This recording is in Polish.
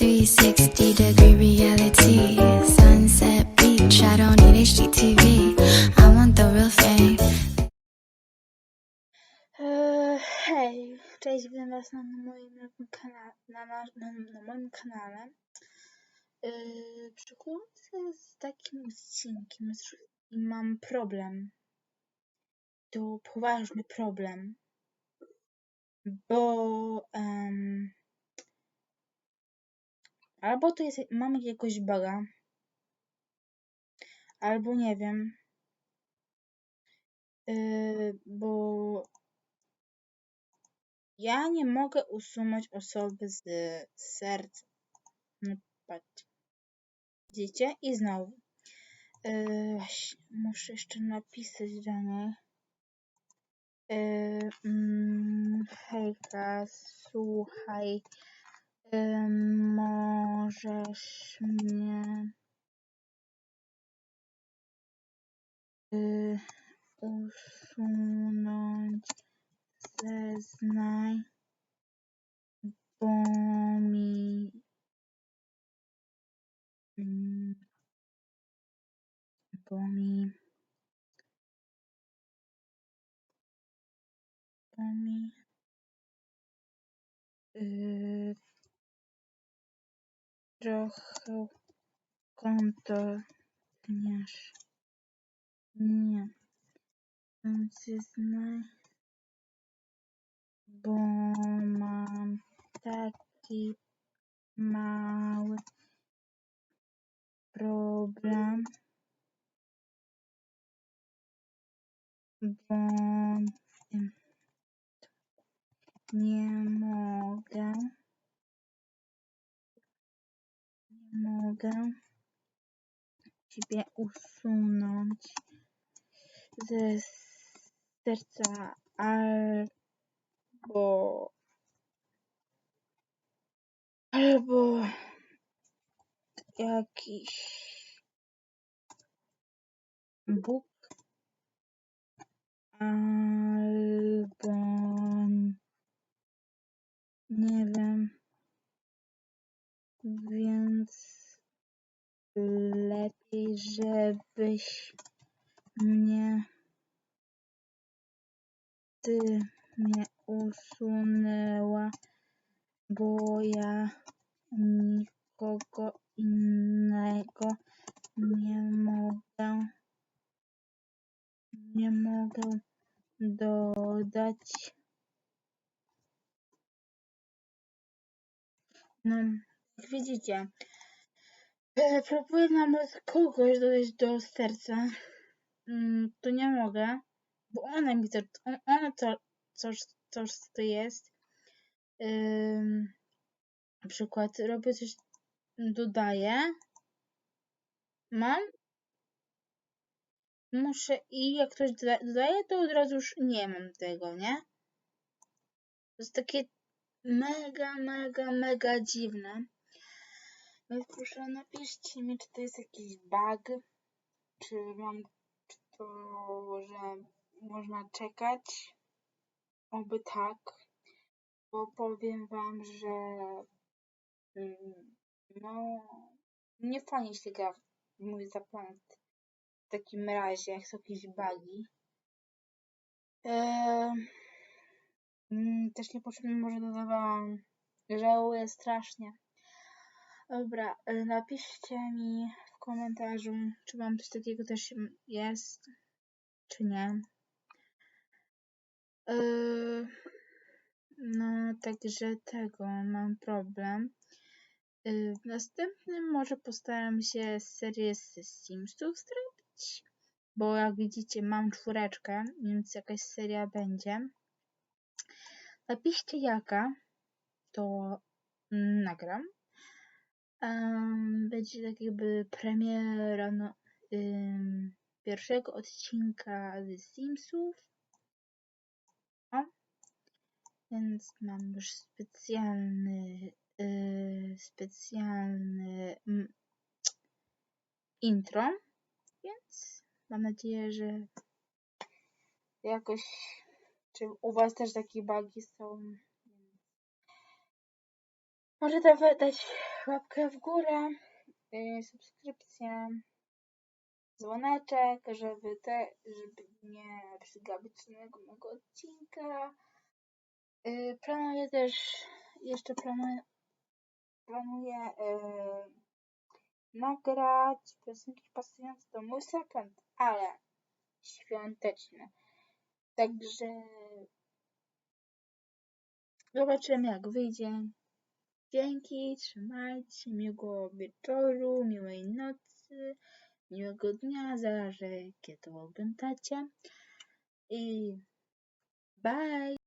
360 degree reality. Sunset beach, I want the real thing. Eee, Hej, cześć, witam was na moim nowym kanale, na, na, na, moim kanale. Yy, z takim odcinkiem i mam problem. To poważny problem, bo em, albo to jest, mam jakiegoś buga, albo nie wiem, yy, bo ja nie mogę usunąć osoby z serca. No patrzcie. Widzicie? I znowu. Yy, właśnie, muszę jeszcze napisać do niej. Yy, mm, hejka, słuchaj. Możesz mnie yy, usunąć zeznań, bo mi mm, bo mi bo mi yy, trochę konto gniesz. Nie. Zeznań, bo mam taki mały problem, bo nie mogę ciebie usunąć ze serca albo albo jakiś Bóg albo nie wiem, więc lepiej, żebyś mnie ty mnie usunęła, bo ja nikogo innego nie mogę nie mogę dodać. No, jak widzicie, e, próbuję nawet kogoś dodać do serca. Mm, to nie mogę, bo ona mi to, on- ona to coś, coś co to jest. Na przykład robię coś, dodaję, mam, muszę i jak ktoś doda, dodaje, to od razu już nie mam tego, nie? To jest takie mega, mega, mega dziwne. Proszę napiszcie mi, czy to jest jakiś bug, czy mam, czy to, że można czekać. Oby tak, bo powiem wam, że mm, no nie fajnie się gra w mój zapłat w takim razie, jak są jakieś bugi. Eee, też niepotrzebnie może dodawałam. Żałuję strasznie. Dobra, e, napiszcie mi w komentarzu, czy mam coś takiego też jest, czy nie. Yy, no, także tego mam problem. Yy, w następnym może postaram się serię z Simsów zrobić, bo jak widzicie mam czwóreczkę, więc jakaś seria będzie. Napiszcie jaka, to nagram. Em, będzie tak jakby premiera no, ym, pierwszego odcinka z Simsów. O. Więc mam już specjalny yy, specjalny mm, intro. Więc mam nadzieję, że jakoś czy u was też takie bugi są. Może da- dać łapkę w górę, yy, subskrypcję, dzwoneczek, żeby te, żeby nie przegapić żadnego mojego odcinka. Yy, planuję też, jeszcze planuję, planuję yy, nagrać piosenki pasujące do mój sekund, ale świąteczne. Także zobaczymy jak wyjdzie. Dzięki, trzymajcie miłego wieczoru, miłej nocy, miłego dnia, zależy kiedy to oglądacie. I bye!